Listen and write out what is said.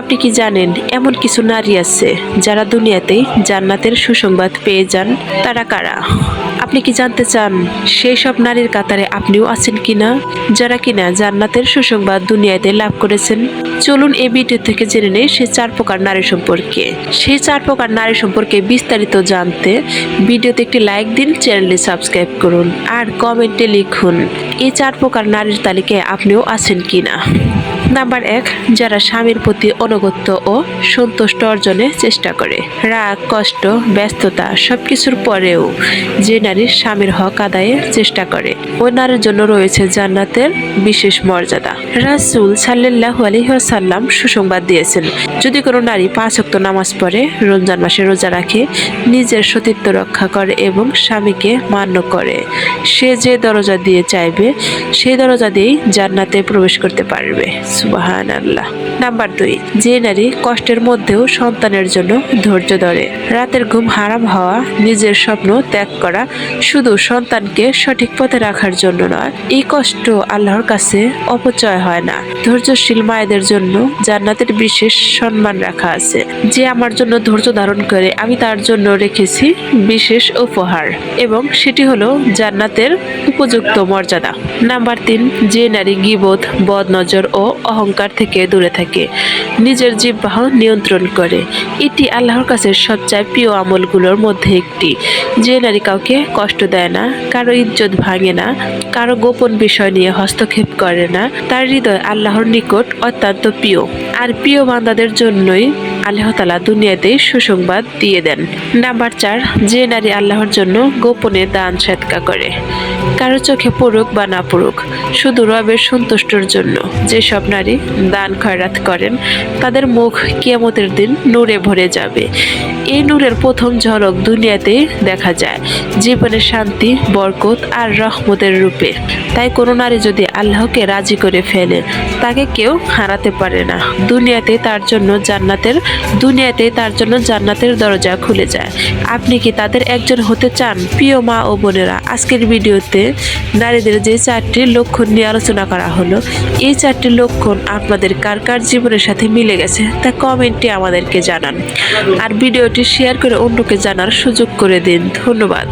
আপনি কি জানেন, এমন কিছু নারী আছে যারা দুনিয়াতে জান্নাতের সুসংবাদ পেয়ে যান? তারা কারা? আপনি কি জানতে চান সেই সব নারীর কাতারে আপনিও আছেন কিনা? যারা কিনা জান্নাতের সুসংবাদ দুনিয়াতে লাভ করেছেন? চলুন এই ভিডিও থেকে জেনে নেই সে চার প্রকার নারী সম্পর্কে। সেই চার প্রকার নারী সম্পর্কে বিস্তারিত জানতে ভিডিওতে একটি লাইক দিন, চ্যানেলটি সাবস্ক্রাইব করুন আর কমেন্টে লিখুন, এই চার প্রকার নারীর তালিকায় আপনিও আছেন কিনা? নাম্বার এক, যারা স্বামীর প্রতি অনুগত্য ও সন্তুষ্ট অর্জনে চেষ্টা করে। রাগ, কষ্ট, ব্যস্ততা সবকিছুর পরেও যে নারী স্বামীর হক আদায়ে চেষ্টা করে ওই নারীর জন্য রয়েছে জান্নাতের বিশেষ মর্যাদা। রাসূল সাল্লাহ আলহিহাসাল্লাম সুসংবাদ দিয়েছেন, যদি কোনো নারী পাঁচ ওয়াক্ত নামাজ পড়ে, রমজান মাসে রোজা রাখে, নিজের সতীত্ব রক্ষা করে এবং স্বামীকে মান্য করে, সে যে দরজা দিয়ে চাইবে, সেই দরজা দিয়েই জান্নাতে প্রবেশ করতে পারবে। সুবাহান আল্লাহ নাম্বার দুই, যে নারী কষ্টের মধ্যেও সন্তানের জন্য ধৈর্য ধরে। রাতের ঘুম হারাম হওয়া, নিজের স্বপ্ন ত্যাগ করা শুধু সন্তানকে সঠিক পথে রাখার জন্য নয়, এই কষ্ট আল্লাহর কাছে অপচয় হয় না। ধৈর্যশীল মায়েদের জন্য জান্নাতের বিশেষ সম্মান রাখা আছে। যে আমার জন্য ধৈর্য ধারণ করে, আমি তার জন্য রেখেছি বিশেষ উপহার এবং সেটি হলো জান্নাতের উপযুক্ত মর্যাদা। নাম্বার তিন, যে নারী গিবোধ বদ নজর ও অহংকার থেকে দূরে থাকে। নিজের জিহ্বাহ নিয়ন্ত্রণ করে। এটি আল্লাহর কাছে সবচেয়ে প্রিয় আমলগুলোর মধ্যে একটি। যে নারী কাউকে কষ্ট দেয় না, কারও ইজ্জত ভাঙে না, কারও গোপন বিষয় নিয়ে হস্তক্ষেপ করে না, তার হৃদয় আল্লাহর নিকট অত্যন্ত প্রিয়। আর প্রিয় বান্দাদের জন্যই আল্লাহ তালা দুনিয়াতেই সুসংবাদ দিয়ে দেন। নাম্বার চার, যে নারী আল্লাহর জন্য গোপনে দান সৎকা করে। কারও চোখে পড়ুক বা না পড়ুক, শুধু রবের সন্তুষ্টর জন্য। যেসব নারী দান খয়রাত করেন, তাদের মুখ কিয়ামতের দিন নূরে ভরে যাবে। এই নূরের প্রথম ঝলক দুনিয়াতে দেখা যায়। জীবনে শান্তি, বরকত আর রহমতের রূপে। তাই কোনো নারী যদি আল্লাহকে রাজি করে ফেলে, তাকে কেউ হারাতে পারে না। দুনিয়াতে তার জন্য জান্নাতের দুনিয়াতে তার জন্য জান্নাতের দরজা খুলে যায়। আপনি কি তাদের একজন হতে চান? প্রিয় মা ও বোনেরা, আজকের ভিডিওতে নারীদের যে চারটি লক্ষণ নিয়ে আলোচনা করা হলো, এই চারটি লক্ষণ আপনাদের কার কার জীবনের সাথে মিলে গেছে তা কমেন্টে আমাদেরকে জানান। আর ভিডিওটি শেয়ার করে অন্যকে জানার সুযোগ করে দিন। ধন্যবাদ।